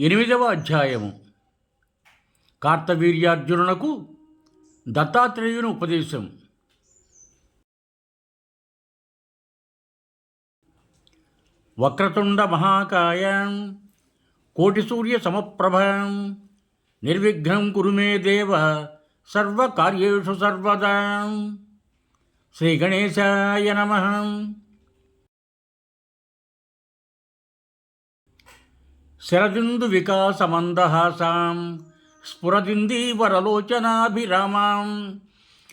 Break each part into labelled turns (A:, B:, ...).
A: ఎనిమిదవ అధ్యాయము. కార్తవీర్యార్జునునకు దత్తాత్రేయుని ఉపదేశం. వక్రతుండ మహాకాయం కోటి సూర్య సమప్రభం నిర్విఘ్నం కురుమే దేవ సర్వకార్యేషు సర్వదా. శ్రీగణేశాయ నమః. శరదిందు వికాసమందహాసాం స్ఫురదిందీవరలోచనాభిరామాం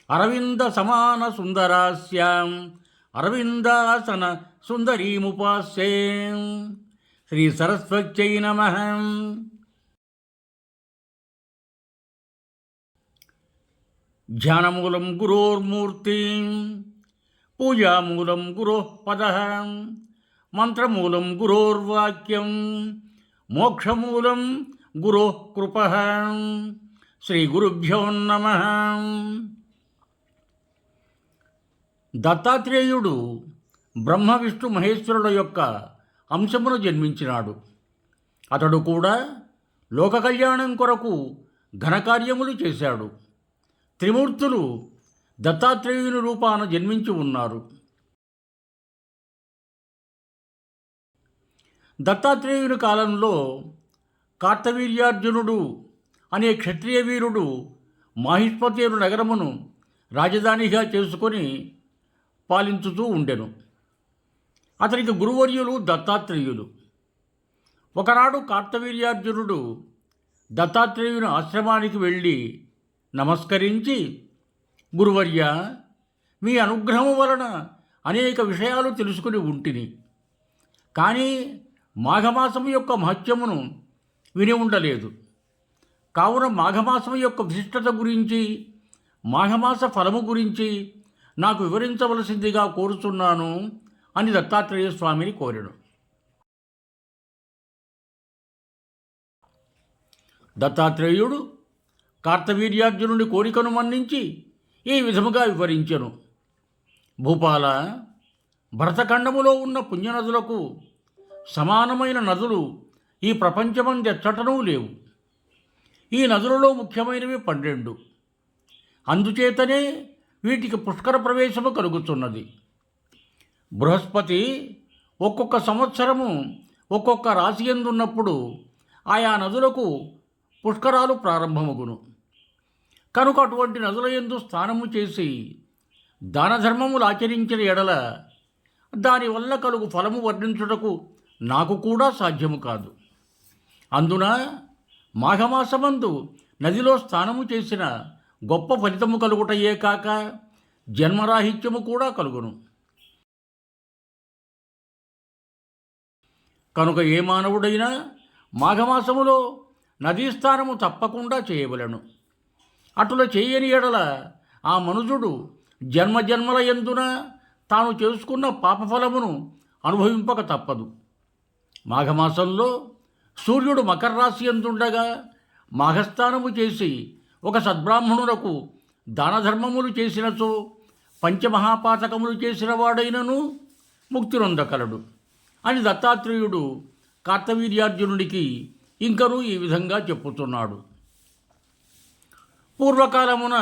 A: అరవింద సమాన సుందరాస్యాం అరవిందాసన సుందరీముపాస్యే శ్రీ సరస్వత్యై నమ. ధ్యానమూలం గురోర్మూర్తి పూజామూలం గురో పద మంత్రమూలం గురోర్వాక్యం మోక్షమూలం గురో కృప. శ్రీ గురుభ్యో నమ. దత్తాత్రేయుడు బ్రహ్మ విష్ణు మహేశ్వరుల యొక్క అంశమును జన్మించినాడు. అతడు కూడా లోక కళ్యాణం కొరకు ఘనకార్యములు చేశాడు. త్రిమూర్తులు దత్తాత్రేయుని రూపాన జన్మించి ఉన్నారు. దత్తాత్రేయుని కాలంలో కార్తవీర్యార్జునుడు అనే క్షత్రియ వీరుడు మాహిష్పతేరు నగరమును రాజధానిగా చేసుకొని పాలించుతూ ఉండెను. అతనికి గురువర్యులు దత్తాత్రేయులు. ఒకనాడు కార్తవీర్యార్జునుడు దత్తాత్రేయుని ఆశ్రమానికి వెళ్ళి నమస్కరించి గురువర్య మీ అనుగ్రహం వలన అనేక విషయాలు తెలుసుకుని ఉంటిని. కానీ మాఘమాసం యొక్క మహత్యమును విని ఉండలేదు. కావున మాఘమాసం యొక్క విశిష్టత గురించి మాఘమాస ఫలము గురించి నాకు వివరించవలసిందిగా కోరుతున్నాను అని దత్తాత్రేయ స్వామిని కోరాడు దత్తాత్రేయుడు కార్తవీర్యార్జునుడి కోరికను మన్నించి ఈ విధముగా వివరించెను. భూపాల భరతఖండములో ఉన్న పుణ్యనదులకు సమానమైన నదులు ఈ ప్రపంచమందెచ్చటనూ లేవు. ఈ నదులలో ముఖ్యమైనవి పన్నెండు. అందుచేతనే వీటికి పుష్కర ప్రవేశము కలుగుతున్నది. బృహస్పతి ఒక్కొక్క సంవత్సరము ఒక్కొక్క రాశి ఎందున్నప్పుడు ఆయా నదులకు పుష్కరాలు ప్రారంభమగును. కనుక అటువంటి నదుల ఎందు స్నానము చేసి దానధర్మములు ఆచరించిన ఎడల దానివల్ల కలుగు ఫలము వర్ణించుటకు నాకు కూడా సాధ్యము కాదు. అందున మాఘమాసమందు నదిలో స్నానము చేసిన గొప్ప ఫలితము కలుగుటయే కాక జన్మరాహిత్యము కూడా కలుగును. కనుక ఏ మానవుడైనా మాఘమాసములో నదీ స్నానము తప్పకుండా చేయవలను. అటుల చేయని ఎడల ఆ మనుజుడు జన్మజన్మల ఎందున తాను చేసుకున్న పాపఫలమును అనుభవింపక తప్పదు. మాఘమాసంలో సూర్యుడు మకర రాశి ఎందుండగా? మాఘస్థానము చేసి ఒక సద్బ్రాహ్మణులకు దానధర్మములు చేసినచో పంచమహాపాతకములు చేసిన వాడైనను ముక్తి నొందకలడు అని దత్తాత్రేయుడు కార్తవీర్యార్జునుడికి ఇంకనూ ఈ విధంగా చెప్పుతున్నాడు. పూర్వకాలమున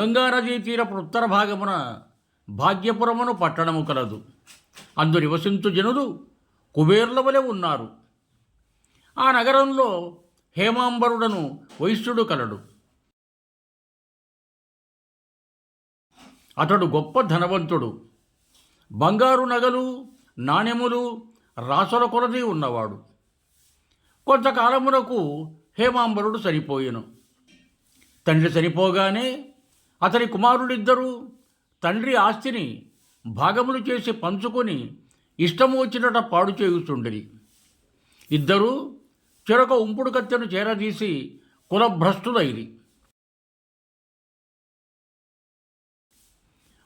A: గంగానదీ తీరపు ఉత్తర భాగమున భాగ్యపురమును పట్టణము కలదు. అందు నివసించు జనులు కుబేర్ల వలె ఉన్నారు. ఆ నగరంలో హేమాంబరుడను వైశ్యుడు కలడు. అతడు గొప్ప ధనవంతుడు. బంగారు నగలు నాణెములు రాసుల కొలది ఉన్నవాడు. కొంతకాలమునకు హేమాంబరుడు సరిపోయెను. తండ్రి సరిపోగానే అతని కుమారుడిద్దరూ తండ్రి ఆస్తిని భాగములు చేసి పంచుకొని ఇష్టము వచ్చినట పాడు చేయుచుండిరి. ఇద్దరూ చెరొక ఉంపుడు కత్తెను చేరదీసి కులభ్రష్టులైరి.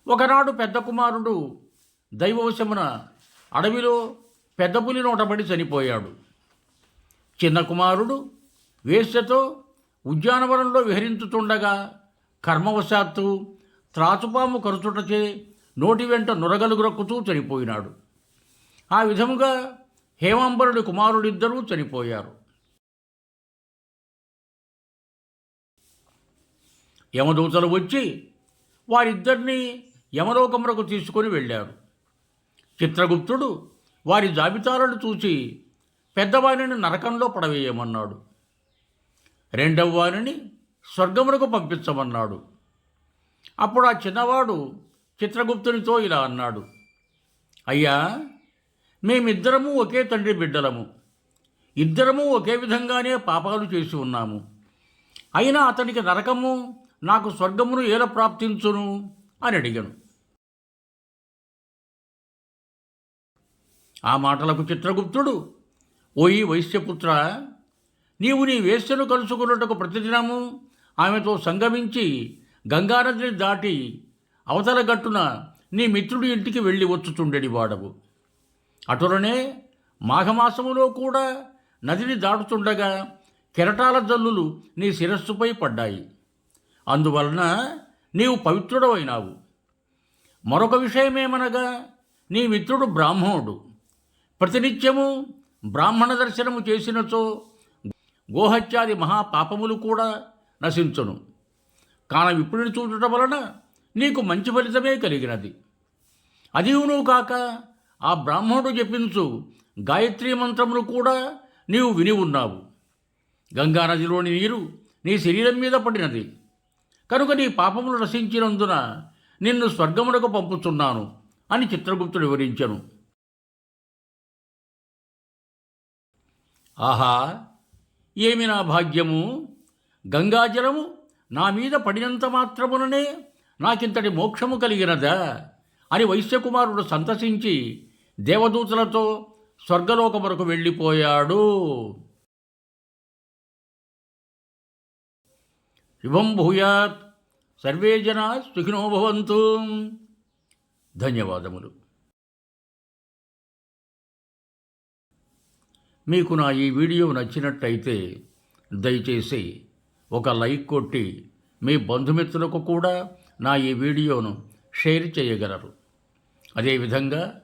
A: ఒకనాడు పెద్ద కుమారుడు దైవవశమున అడవిలో పెద్ద పులి నోటబడి చనిపోయాడు. చిన్న కుమారుడు వేశ్యతో ఉద్యానవనంలో విహరించుతుండగా కర్మవశాత్తు త్రాచుపాము కరుచుటచే నోటి వెంట నొరగలు గ్రక్కుతూ చనిపోయినాడు. ఆ విధముగా హేమాంబరుడి కుమారుడిద్దరూ చనిపోయారు. యమదూతలు వచ్చి వారిద్దరినీ యమలోకములకు తీసుకొని వెళ్ళారు. చిత్రగుప్తుడు వారి జాబితాలను చూసి పెద్దవాణిని నరకంలో పడవేయమన్నాడు. రెండవ వారిని స్వర్గమునకు పంపించమన్నాడు. అప్పుడు ఆ చిన్నవాడు చిత్రగుప్తునితో ఇలా అన్నాడు. అయ్యా మేమిద్దరము ఒకే తండ్రి బిడ్డలము. ఇద్దరము ఒకే విధంగానే పాపాలు చేసి ఉన్నాము. అయినా అతనికి నరకము నాకు స్వర్గమును ఏల ప్రాప్తించును అని అడిగాను. ఆ మాటలకు చిత్రగుప్తుడు ఓయి వైశ్యపుత్ర నీవు నీ వేశ్యను కలుసుకున్నట్టుకు ప్రతిదినము ఆమెతో సంగమించి గంగానదిని దాటి అవతల గట్టున నీ మిత్రుడి ఇంటికి వెళ్ళి వచ్చుచుండెడి వాడవు. అటులనే మాఘమాసములో కూడా నదిని దాటుతుండగా కెరటాల జల్లులు నీ శిరస్సుపై పడ్డాయి. అందువలన నీవు పవిత్రుడవైనావు. మరొక విషయమేమనగా నీ మిత్రుడు బ్రాహ్మణుడు. ప్రతినిత్యము బ్రాహ్మణ దర్శనము చేసినచో గోహత్యాది మహాపాపములు కూడా నశించును. కాన విప్పుడిని చూడటం వలన నీకు మంచి ఫలితమే కలిగినది. అదివును కాక ఆ బ్రాహ్మణుడు చెప్పించు గాయత్రీ మంత్రమును కూడా నీవు విని ఉన్నావు. గంగానదిలోని నీరు నీ శరీరం మీద పడినది. కనుక నీ పాపములు నశించినందున నిన్ను స్వర్గమునకు పంపుతున్నాను అని చిత్రగుప్తుడు వివరించను. ఆహా ఏమి నా భాగ్యము? గంగాజలము నా మీద పడినంత మాత్రముననే నాకింతటి మోక్షము కలిగినదా? అని వైశ్యకుమారుడు సంతసించి దేవదూతలతో స్వర్గలోకమునకు వెళ్ళిపోయాడు. శుభం భూయాత్. సర్వే జనా సుఖినోభవంతు ధన్యవాదములు. మీకు నా ఈ వీడియో నచ్చినట్టయితే దయచేసి ఒక లైక్ కొట్టి మీ బంధుమిత్రులకు కూడా నా ఈ వీడియోను షేర్ చేయగలరు. అదేవిధంగా